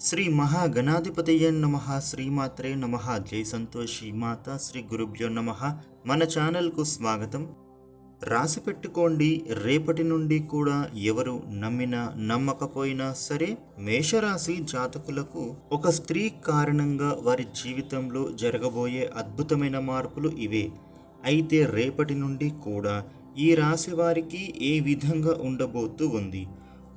శ్రీ మహాగణాధిపతయ నమ శ్రీమాత్రే నమ జై సంతోషి మాత శ్రీ గురుభ్యో నమ. మన ఛానల్కు స్వాగతం. రాసి పెట్టుకోండి రేపటి నుండి కూడా ఎవరు నమ్మినా నమ్మకపోయినా సరే మేషరాశి జాతకులకు ఒక స్త్రీ కారణంగా వారి జీవితంలో జరగబోయే అద్భుతమైన మార్పులు ఇవే. అయితే రేపటి నుండి కూడా ఈ రాశి వారికి ఏ విధంగా ఉండబోతూ ఉంది?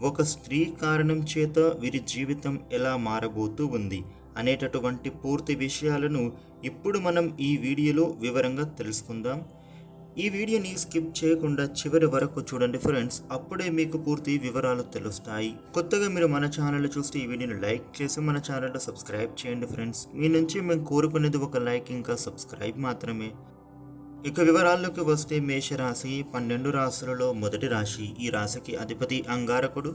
ఒక స్త్రీ కారణం చేత వీరి జీవితం ఎలా మారబోతూ ఉంది అనేటటువంటి పూర్తి విషయాలను ఇప్పుడు మనం ఈ వీడియోలో వివరంగా తెలుసుకుందాం. ఈ వీడియోని స్కిప్ చేయకుండా చివరి వరకు చూడండి ఫ్రెండ్స్ అప్పుడే మీకు పూర్తి వివరాలు తెలుస్తాయి. కొత్తగా మీరు మన ఛానల్ చూస్తే ఈ వీడియోని లైక్ చేసి మన ఛానల్లో సబ్స్క్రైబ్ చేయండి ఫ్రెండ్స్. మీ నుంచి మేము కోరుకునేది ఒక లైక్ ఇంకా సబ్స్క్రైబ్ మాత్రమే. ఇక వివరాల్లోకి వస్తే మేషరాశి పన్నెండు రాశులలో మొదటి రాశి ఈ రాశికి అధిపతి అంగారకుడు.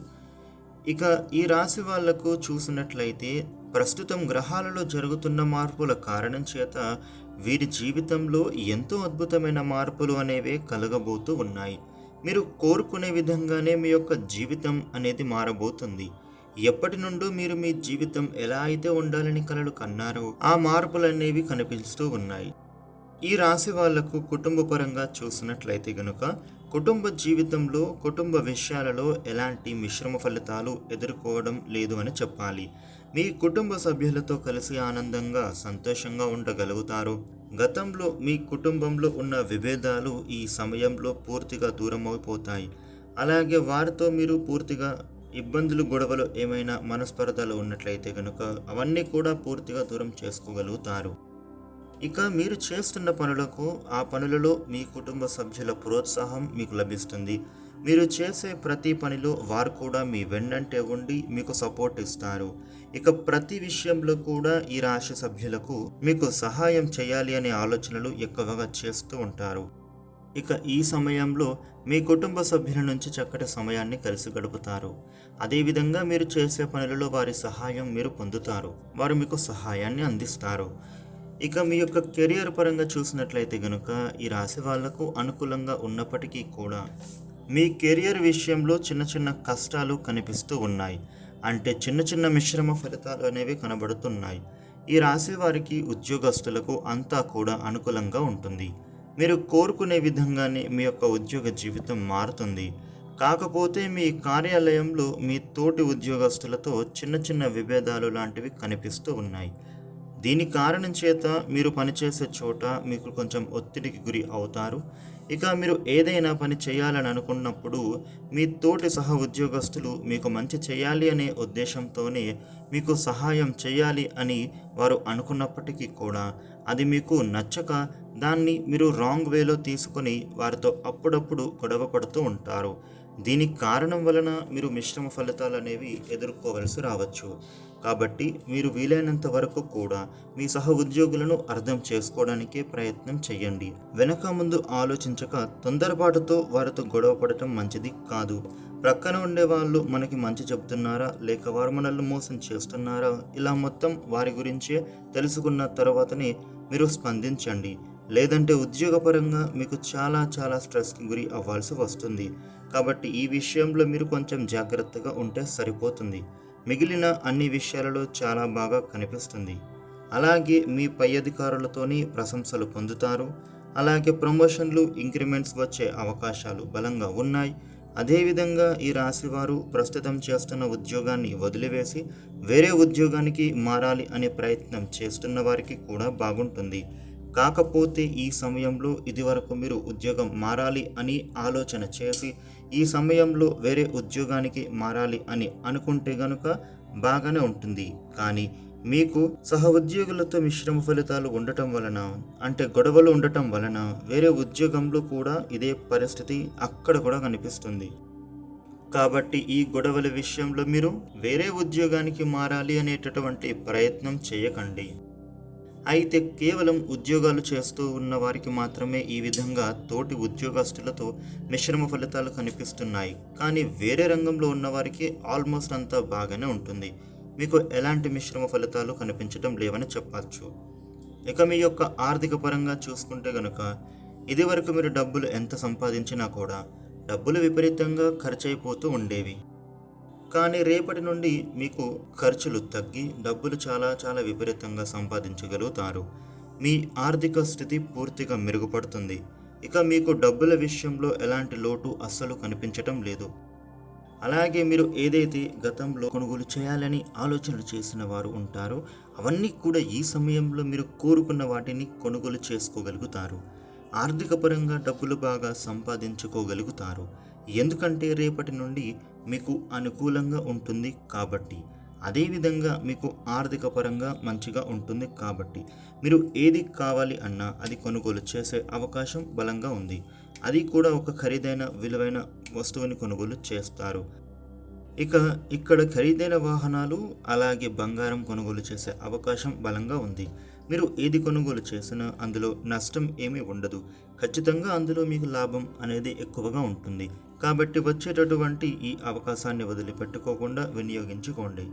ఇక ఈ రాశి వాళ్ళకు చూసినట్లయితే ప్రస్తుతం గ్రహాలలో జరుగుతున్న మార్పుల కారణం చేత వీరి జీవితంలో ఎంతో అద్భుతమైన మార్పులు అనేవి కలగబోతూ ఉన్నాయి. మీరు కోరుకునే విధంగానే మీ యొక్క జీవితం అనేది మారబోతుంది. ఎప్పటి నుండో మీరు మీ జీవితం ఎలా అయితే ఉండాలని కలలు కన్నారో ఆ మార్పులు అనేవి కనిపిస్తూ ఉన్నాయి. ఈ రాశి వాళ్ళకు కుటుంబ పరంగా చూసినట్లయితే గనుక కుటుంబ జీవితంలో కుటుంబ విషయాలలో ఎలాంటి మిశ్రమ ఫలితాలు ఎదుర్కోవడం లేదు అని చెప్పాలి. మీ కుటుంబ సభ్యులతో కలిసి ఆనందంగా సంతోషంగా ఉండగలుగుతారు. గతంలో మీ కుటుంబంలో ఉన్న విభేదాలు ఈ సమయంలో పూర్తిగా దూరం అయిపోతాయి అలాగే వారితో మీరు పూర్తిగా ఇబ్బందులు గొడవలు ఏమైనా మనస్పర్ధలు ఉన్నట్లయితే కనుక అవన్నీ కూడా పూర్తిగా దూరం చేసుకోగలుగుతారు. ఇక మీరు చేస్తున్న పనులకు ఆ పనులలో మీ కుటుంబ సభ్యుల ప్రోత్సాహం మీకు లభిస్తుంది. మీరు చేసే ప్రతి పనిలో వారు కూడా మీ వెన్నంటే ఉండి మీకు సపోర్ట్ ఇస్తారు. ఇక ప్రతి విషయంలో కూడా ఈ రాశి సభ్యులకు మీకు సహాయం చేయాలి అనే ఆలోచనలు ఎక్కువగా చేస్తూ ఉంటారు. ఇక ఈ సమయంలో మీ కుటుంబ సభ్యుల నుంచి చక్కటి సమయాన్ని కలిసి గడుపుతారు. అదేవిధంగా మీరు చేసే పనులలో వారి సహాయం మీరు పొందుతారు. వారు మీకు సహాయాన్ని అందిస్తారు. ఇక మీ యొక్క కెరియర్ పరంగా చూసినట్లయితే కనుక ఈ రాశి వాళ్ళకు అనుకూలంగా ఉన్నప్పటికీ కూడా మీ కెరియర్ విషయంలో చిన్న చిన్న కష్టాలు కనిపిస్తూ ఉన్నాయి. అంటే చిన్న చిన్న మిశ్రమ ఫలితాలు అనేవి కనబడుతున్నాయి. ఈ రాశి వారికి ఉద్యోగస్తులకు అంతా కూడా అనుకూలంగా ఉంటుంది. మీరు కోరుకునే విధంగానే మీ యొక్క ఉద్యోగ జీవితం మారుతుంది. కాకపోతే మీ కార్యాలయంలో మీ తోటి ఉద్యోగస్తులతో చిన్న చిన్న విభేదాలు లాంటివి కనిపిస్తూ ఉన్నాయి. దీని కారణం చేత మీరు పనిచేసే చోట మీకు కొంచెం ఒత్తిడికి గురి అవుతారు. ఇక మీరు ఏదైనా పని చేయాలని అనుకున్నప్పుడు మీ తోటి సహ ఉద్యోగస్తులు మీకు మంచి చేయాలి అనే ఉద్దేశంతోనే మీకు సహాయం చేయాలి అని వారు అనుకున్నప్పటికీ కూడా అది మీకు నచ్చక దాన్ని మీరు రాంగ్ వేలో తీసుకొని వారితో అప్పుడప్పుడు గొడవ పడుతూ ఉంటారు. దీనికి కారణం వలన మీరు మిశ్రమ ఫలితాలు అనేవి ఎదుర్కోవలసి రావచ్చు. కాబట్టి మీరు వీలైనంత వరకు కూడా మీ సహ ఉద్యోగులను అర్థం చేసుకోవడానికే ప్రయత్నం చేయండి వెనక ముందు ఆలోచించక తొందరపాటుతో వారితో గొడవ పడటం మంచిది కాదు. ప్రక్కన ఉండే వాళ్ళు మనకి మంచి చెప్తున్నారా లేక వారు మనల్ని మోసం చేస్తున్నారా ఇలా మొత్తం వారి గురించే తెలుసుకున్న తర్వాతనే మీరు స్పందించండి. లేదంటే ఉద్యోగపరంగా మీకు చాలా చాలా స్ట్రెస్కి గురి అవ్వాల్సి వస్తుంది. కాబట్టి ఈ విషయంలో మీరు కొంచెం జాగ్రత్తగా ఉంటే సరిపోతుంది. మిగిలిన అన్ని విషయాలలో చాలా బాగా కనిపిస్తుంది. అలాగే మీ పై అధికారులతోని ప్రశంసలు పొందుతారు. అలాగే ప్రమోషన్లు ఇంక్రిమెంట్స్ వచ్చే అవకాశాలు బలంగా ఉన్నాయి. అదేవిధంగా ఈ రాశివారు ప్రస్తుతం చేస్తున్న ఉద్యోగాన్ని వదిలివేసి వేరే ఉద్యోగానికి మారాలి అనే ప్రయత్నం చేస్తున్న వారికి కూడా బాగుంటుంది. కాకపోతే ఈ సమయంలో ఇదివరకు మీరు ఉద్యోగం మారాలి అని ఆలోచన చేసి ఈ సమయంలో వేరే ఉద్యోగానికి మారాలి అని అనుకుంటే గనుక బాగానే ఉంటుంది. కానీ మీకు సహ ఉద్యోగులతో మిశ్రమ ఫలితాలు ఉండటం వలన అంటే గొడవలు ఉండటం వలన వేరే ఉద్యోగంలో కూడా ఇదే పరిస్థితి అక్కడ కూడా కనిపిస్తుంది. కాబట్టి ఈ గొడవల విషయంలో మీరు వేరే ఉద్యోగానికి మారాలి అనేటటువంటి ప్రయత్నం చేయకండి. అయితే కేవలం ఉద్యోగాలు చేస్తూ ఉన్న వారికి మాత్రమే ఈ విధంగా తోటి ఉద్యోగస్తులతో మిశ్రమ ఫలితాలు కనిపిస్తున్నాయి. కానీ వేరే రంగంలో ఉన్నవారికి ఆల్మోస్ట్ అంతా బాగానే ఉంటుంది. మీకు ఎలాంటి మిశ్రమ ఫలితాలు కనిపించడం లేవని చెప్పచ్చు. ఇక మీ యొక్క ఆర్థిక పరంగా చూసుకుంటే గనుక ఇదివరకు మీరు డబ్బులు ఎంత సంపాదించినా కూడా డబ్బులు విపరీతంగా ఖర్చయిపోతూ ఉండేవి. కానీ రేపటి నుండి మీకు ఖర్చులు తగ్గి డబ్బులు చాలా చాలా విపరీతంగా సంపాదించగలుగుతారు. మీ ఆర్థిక స్థితి పూర్తిగా మెరుగుపడుతుంది. ఇక మీకు డబ్బుల విషయంలో ఎలాంటి లోటు అస్సలు కనిపించటం లేదు. అలాగే మీరు ఏదైతే గతంలో కొనుగోలు చేయాలని ఆలోచనలు చేసిన వారు ఉంటారో అవన్నీ కూడా ఈ సమయంలో మీరు కోరుకున్న వాటిని కొనుగోలు చేసుకోగలుగుతారు. ఆర్థిక పరంగా డబ్బులు బాగా సంపాదించుకోగలుగుతారు. ఎందుకంటే రేపటి నుండి మీకు అనుకూలంగా ఉంటుంది కాబట్టి అదేవిధంగా మీకు ఆర్థిక పరంగా మంచిగా ఉంటుంది కాబట్టి మీరు ఏది కావాలి అన్నా అది కొనుగోలు చేసే అవకాశం బలంగా ఉంది. అది కూడా ఒక ఖరీదైన విలువైన వస్తువుని కొనుగోలు చేస్తారు. ఇక ఇక్కడ ఖరీదైన వాహనాలు అలాగే బంగారం కొనుగోలు చేసే అవకాశం బలంగా ఉంది. మీరు ఏది కొనుగోలు చేసినా అందులో నష్టం ఏమీ ఉండదు. ఖచ్చితంగా అందులో మీకు లాభం అనేది ఎక్కువగా ఉంటుంది. కాబట్టి వచ్చేటటువంటి ఈ అవకాశాన్ని వదిలిపెట్టుకోకుండా వినియోగించుకోండి.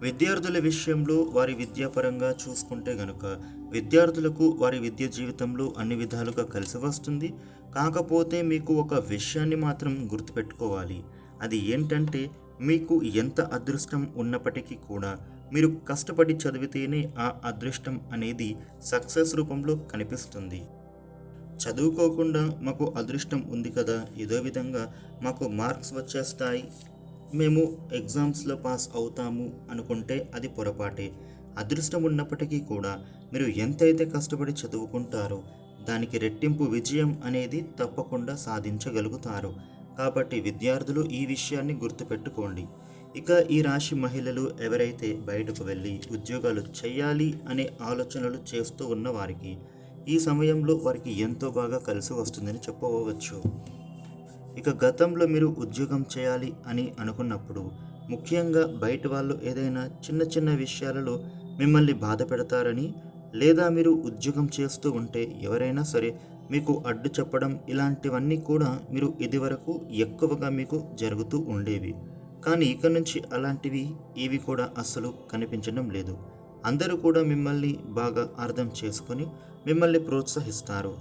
విద్యార్థుల విషయంలో వారి విద్యాపరంగా చూసుకుంటే గనుక విద్యార్థులకు వారి విద్య జీవితంలో అన్ని విధాలుగా కలిసి వస్తుంది. కాకపోతే మీకు ఒక విషయాన్ని మాత్రం గుర్తుపెట్టుకోవాలి. అది ఏంటంటే మీకు ఎంత అదృష్టం ఉన్నప్పటికీ కూడా మీరు కష్టపడి చదివితేనే ఆ అదృష్టం అనేది సక్సెస్ రూపంలో కనిపిస్తుంది. చదువుకోకుండా మాకు అదృష్టం ఉంది కదా ఏదో విధంగా మాకు మార్క్స్ వచ్చేస్తాయి. మేము ఎగ్జామ్స్లో పాస్ అవుతాము అనుకుంటే అది పొరపాటే. అదృష్టం ఉన్నప్పటికీ కూడా మీరు ఎంతైతే కష్టపడి చదువుకుంటారో దానికి రెట్టింపు విజయం అనేది తప్పకుండా సాధించగలుగుతారు. కాబట్టి విద్యార్థులు ఈ విషయాన్ని గుర్తుపెట్టుకోండి. ఇక ఈ రాశి మహిళలు ఎవరైతే బయటకు వెళ్ళి ఉద్యోగాలు చేయాలి అనే ఆలోచనలు చేస్తూ ఉన్న వారికి ఈ సమయంలో వారికి ఎంతో బాగా కలిసి వస్తుందని చెప్పవచ్చు. ఇక గతంలో మీరు ఉద్యోగం చేయాలి అని అనుకున్నప్పుడు ముఖ్యంగా బయట వాళ్ళు ఏదైనా చిన్న చిన్న విషయాలలో మిమ్మల్ని బాధ పెడతారని లేదా మీరు ఉద్యోగం చేస్తూ ఉంటే ఎవరైనా సరే మీకు అడ్డు చెప్పడం ఇలాంటివన్నీ కూడా మీరు ఇదివరకు ఎక్కువగా మీకు జరుగుతూ ఉండేవి. కానీ ఇక నుంచి అలాంటివి ఏవి కూడా అస్సలు కనిపించడం లేదు. అందరూ కూడా మిమ్మల్ని బాగా అర్థం చేసుకొని మిమ్మల్ని ప్రోత్సహిస్తారు.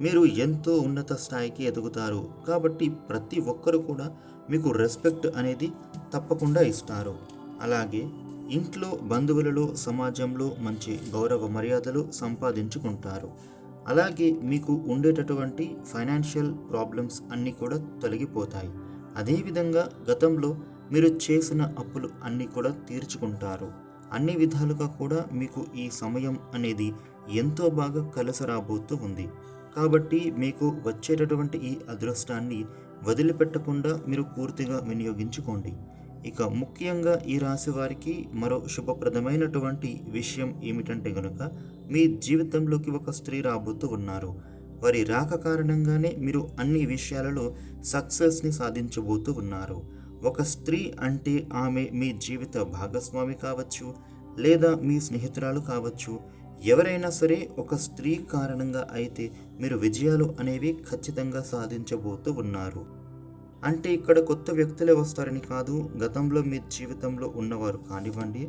మీరు ఎంతో ఉన్నత స్థాయికి ఎదుగుతారు కాబట్టి ప్రతి ఒక్కరు కూడా మీకు రెస్పెక్ట్ అనేది తప్పకుండా ఇస్తారు. అలాగే ఇంట్లో బంధువులలో సమాజంలో మంచి గౌరవ మర్యాదలు సంపాదించుకుంటారు. అలాగే మీకు ఉండేటటువంటి ఫైనాన్షియల్ ప్రాబ్లమ్స్ అన్నీ కూడా తొలగిపోతాయి. అదేవిధంగా గతంలో మీరు చేసిన అప్పులు అన్నీ కూడా తీర్చుకుంటారు. అన్ని విధాలుగా కూడా మీకు ఈ సమయం అనేది ఎంతో బాగా కలసరాబోతూ ఉంది. కాబట్టి మీకు వచ్చేటటువంటి ఈ అదృష్టాన్ని వదిలిపెట్టకుండా మీరు పూర్తిగా వినియోగించుకోండి. ఇక ముఖ్యంగా ఈ రాశి వారికి మరో శుభప్రదమైనటువంటి విషయం ఏమిటంటే గనుక మీ జీవితంలోకి ఒక స్త్రీ రాబోతూ ఉన్నారు. వారి రాక కారణంగానే మీరు అన్ని విషయాలలో సక్సెస్ని సాధించబోతూ ఉన్నారు. ఒక స్త్రీ అంటే ఆమె మీ జీవిత భాగస్వామి కావచ్చు లేదా మీ స్నేహితురాలు కావచ్చు. ఎవరైనా సరే ఒక స్త్రీ కారణంగా అయితే మీరు విజయాలు అనేవి ఖచ్చితంగా సాధించబోతూ ఉన్నారు. అంటే ఇక్కడ కొత్త వ్యక్తులే వస్తారని కాదు గతంలో మీ జీవితంలో ఉన్నవారు కానివ్వండి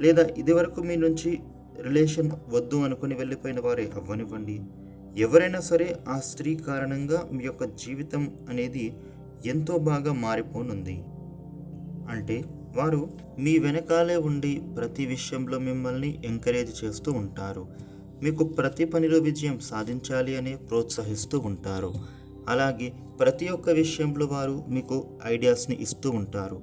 లేదా ఇదివరకు మీ నుంచి రిలేషన్ వద్దు అనుకుని వెళ్ళిపోయిన వారే అవ్వనివ్వండి. ఎవరైనా సరే ఆ స్త్రీ కారణంగా మీ యొక్క జీవితం అనేది ఎంతో బాగా మారిపోనుంది. అంటే వారు మీ వెనకాలే ఉండి ప్రతి విషయంలో మిమ్మల్ని ఎంకరేజ్ చేస్తూ ఉంటారు. మీకు ప్రతి పనిలో విజయం సాధించాలి అని ప్రోత్సహిస్తూ ఉంటారు. అలాగే ప్రతి ఒక్క విషయంలో వారు మీకు ఐడియాస్ని ఇస్తూ ఉంటారు.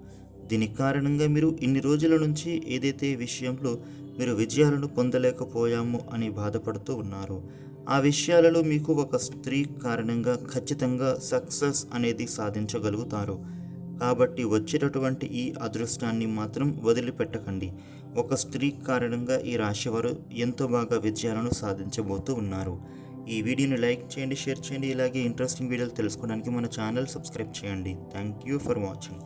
దీని కారణంగా మీరు ఇన్ని రోజుల నుంచి ఏదైతే విషయంలో మీరు విజయాలను పొందలేకపోయాము అని బాధపడుతూ ఉన్నారు. ఆ విషయాలలో మీకు ఒక స్త్రీ కారణంగా ఖచ్చితంగా సక్సెస్ అనేది సాధించగలుగుతారు. కాబట్టి వచ్చేటటువంటి ఈ అదృష్టాన్ని మాత్రం వదిలిపెట్టకండి. ఒక స్త్రీ కారణంగా ఈ రాశివారు ఎంతో బాగా విజయాలను సాధించబోతూ ఉన్నారు. ఈ వీడియోని లైక్ చేయండి షేర్ చేయండి. ఇలాగే ఇంట్రెస్టింగ్ వీడియోలు తెలుసుకోవడానికి మన ఛానల్ సబ్స్క్రైబ్ చేయండి. Thank you for watching.